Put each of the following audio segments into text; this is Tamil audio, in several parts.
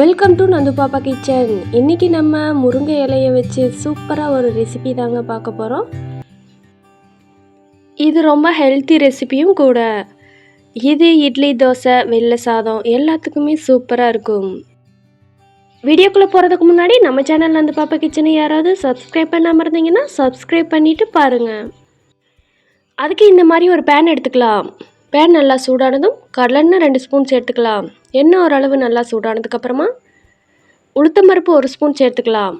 வெல்கம் டு நந்து பாப்பா கிச்சன் இன்னைக்கு நம்ம முருங்கை இலையை வச்சு சூப்பராக ஒரு ரெசிபி தாங்க பார்க்க போகிறோம் இது ரொம்ப ஹெல்த்தி ரெசிபியும் கூட. இது இட்லி தோசை வெள்ளை சாதம் எல்லாத்துக்குமே சூப்பராக இருக்கும். வீடியோக்குள்ளே போகிறதுக்கு முன்னாடி நம்ம சேனல் நந்து பாப்பா கிச்சனை யாராவது சப்ஸ்கிரைப் பண்ணாமல் இருந்தீங்கன்னா சப்ஸ்கிரைப் பண்ணிவிட்டு பாருங்கள் அதுக்கு இந்த மாதிரி ஒரு பேன் எடுத்துக்கலாம். பேன் நல்லா சூடானதும் கடலெண்ணெய் ரெண்டு ஸ்பூன் சேர்த்துக்கலாம் எண்ணெய் ஓரளவு நல்லா சூடானதுக்கப்புறமா உளுத்தம்பருப்பு ஒரு ஸ்பூன் சேர்த்துக்கலாம்.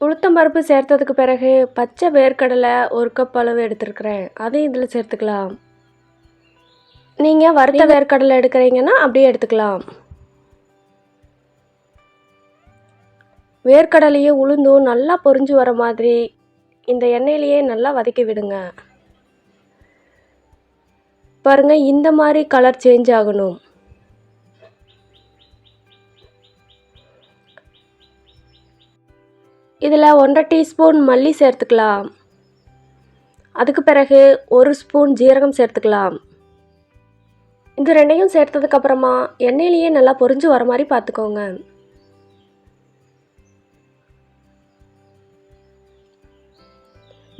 உளுத்தம்பருப்பு சேர்த்ததுக்கு பிறகு பச்சை வேர்க்கடலை ஒரு கப் அளவு எடுத்துருக்கிறேன். அதையும் இதில் சேர்த்துக்கலாம். நீங்கள் வறுத்த வேர்க்கடலை எடுக்கிறீங்கன்னா அப்படியே எடுத்துக்கலாம். வேர்க்கடலையும் உளுந்தும் நல்லா பொரிஞ்சு வர மாதிரி இந்த எண்ணெயிலேயே நல்லா வதக்கி விடுங்க. பாருங்க இந்த மாதிரி கலர் சேஞ்ச் ஆகணும். இதில் ஒன்றரை டீஸ்பூன் மல்லி சேர்த்துக்கலாம். அதுக்கு பிறகு ஒரு ஸ்பூன் ஜீரகம் சேர்த்துக்கலாம். இது ரெண்டையும் சேர்த்ததுக்கப்புறமா எண்ணெயிலேயே நல்லா பொரிஞ்சு வர மாதிரி பார்த்துக்கோங்க.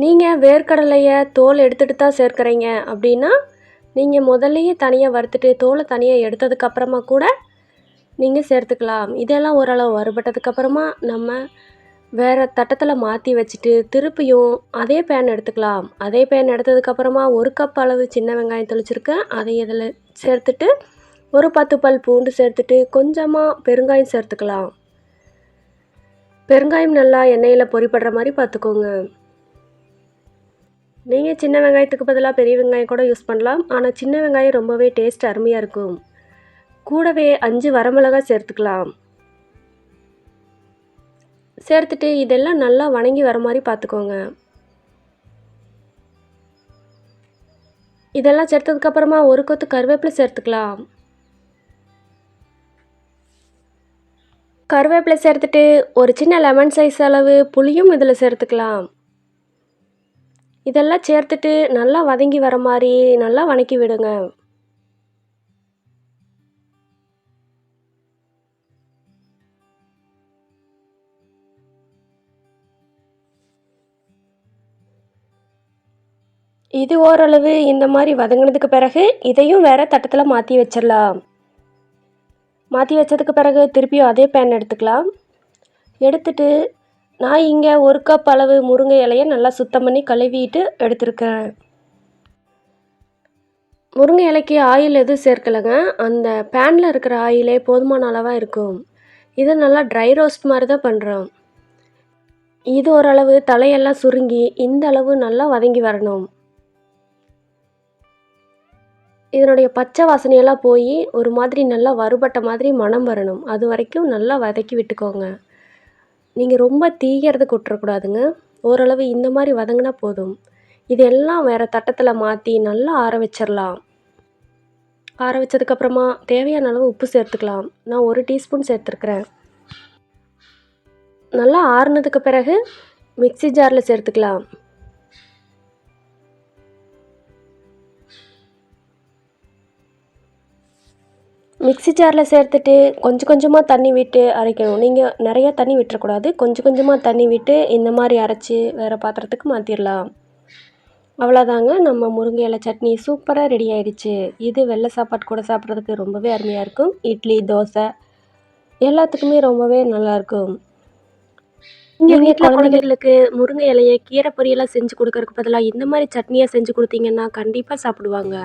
நீங்கள் வேர்க்கடலையை தோல் எடுத்துகிட்டு தான் சேர்க்குறீங்க அப்படின்னா நீங்கள் முதல்லையே தனியாக வறுத்துட்டு தோலை தனியாக எடுத்ததுக்கப்புறமா கூட நீங்கள் சேர்த்துக்கலாம். இதெல்லாம் ஓரளவு வறுபட்டதுக்கப்புறமா நம்ம வேறு தட்டத்தில் மாற்றி வச்சுட்டு திருப்பியும் அதே பேன் எடுத்துக்கலாம். அதே பேன் எடுத்ததுக்கப்புறமா ஒரு கப் அளவு சின்ன வெங்காயம் தெளிச்சிருக்கேன் அதை இதில் சேர்த்துட்டு ஒரு பத்து பல் பூண்டு சேர்த்துட்டு கொஞ்சமாக பெருங்காயம் சேர்த்துக்கலாம். பெருங்காயம் நல்லா எண்ணெயில் பொறிப்படுற மாதிரி பார்த்துக்கோங்க நீங்கள் சின்ன வெங்காயத்துக்கு பதிலாக பெரிய வெங்காயம் கூட யூஸ் பண்ணலாம். ஆனால் சின்ன வெங்காயம் ரொம்பவே டேஸ்ட் அருமையாக இருக்கும். கூடவே அஞ்சு வரமிளகாய் சேர்த்துக்கலாம். சேர்த்துட்டு இதெல்லாம் நல்லா வணங்கி வர மாதிரி பார்த்துக்கோங்க. இதெல்லாம் சேர்த்ததுக்கப்புறமா ஒரு கொத்து கருவேப்பிலை சேர்த்துக்கலாம். கருவேப்பிலை சேர்த்துட்டு ஒரு சின்ன லெமன் சைஸ் அளவு புளியும் இதில் சேர்த்துக்கலாம். இதெல்லாம் சேர்த்துட்டு நல்லா வதங்கி வர மாதிரி நல்லா வணக்கி விடுங்க. இது ஓரளவு இந்த மாதிரி வதங்கினதுக்கு பிறகு இதையும் வேறு தட்டத்தில் மாற்றி வச்சிடலாம் மாற்றி வச்சதுக்கு பிறகு திருப்பியும் அதே பேன் எடுத்துக்கலாம். எடுத்துட்டு நான் இங்கே ஒரு கப் அளவு முருங்கை இலையை நல்லா சுத்தம் பண்ணி கழுவிட்டு எடுத்திருக்கேன். முருங்கை இலைக்கு ஆயில் எதுவும் சேர்க்கலைங்க? அந்த பேனில் இருக்கிற ஆயிலே போதுமான அளவாக இருக்கும். இது நல்லா ட்ரை ரோஸ்ட் மாதிரி தான் பண்ணுறோம் இது ஓரளவு தலையெல்லாம் சுருங்கி இந்த அளவு நல்லா வதங்கி வரணும். இதனுடைய பச்சை வாசனையெல்லாம் போய் ஒரு மாதிரி நல்லா வறுபட்ட மாதிரி மனம் வரணும். அது வரைக்கும் நல்லா வதக்கி விட்டுக்கோங்க. நீங்கள் ரொம்ப தீயறதுக்கு விட்டுறக்கூடாதுங்க ஓரளவு இந்த மாதிரி வதங்கினா போதும். இதெல்லாம் வேறு தட்டத்தில் மாற்றி நல்லா ஆற வச்சிடலாம் ஆற வச்சதுக்கப்புறமா தேவையான அளவு உப்பு சேர்த்துக்கலாம். நான் ஒரு டீஸ்பூன் சேர்த்துருக்குறேன். நல்லா ஆறுனதுக்கு பிறகு மிக்சி ஜாரில் சேர்த்துக்கலாம். மிக்சி ஜாரில் சேர்த்துட்டு கொஞ்சம் கொஞ்சமாக தண்ணி விட்டு அரைக்கணும். நீங்கள் நிறையா தண்ணி விட்டுறக்கூடாது. கொஞ்சம் கொஞ்சமாக தண்ணி விட்டு இந்த மாதிரி அரைச்சி வேறு பாத்திரத்துக்கு மாற்றிடலாம் அவ்வளோதாங்க நம்ம முருங்கை இலை சட்னி சூப்பராக ரெடி ஆயிடுச்சு. இது வெள்ளை சாப்பாடு கூட சாப்பிட்றதுக்கு ரொம்பவே அருமையாக இருக்கும். இட்லி தோசை எல்லாத்துக்குமே ரொம்பவே நல்லாயிருக்கும் இங்கே வீட்டில் குழந்தைங்களுக்கு முருங்கை இலையை கீரை பொரியெல்லாம் செஞ்சு கொடுக்கறதுக்கு பதிலாக இந்த மாதிரி சட்னியாக செஞ்சு கொடுத்தீங்கன்னா கண்டிப்பாக சாப்பிடுவாங்க.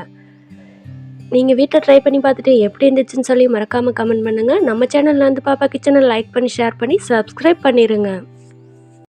நீங்கள் வீட்டில் ட்ரை பண்ணி பார்த்துட்டு எப்படி இருந்துச்சுன்னு சொல்லி மறக்காமல் கமெண்ட் பண்ணுங்கள் நம்ம சேனலில் வந்து பாப்பா கிச்சனை லைக் பண்ணி ஷேர் பண்ணி சப்ஸ்கிரைப் பண்ணிடுங்க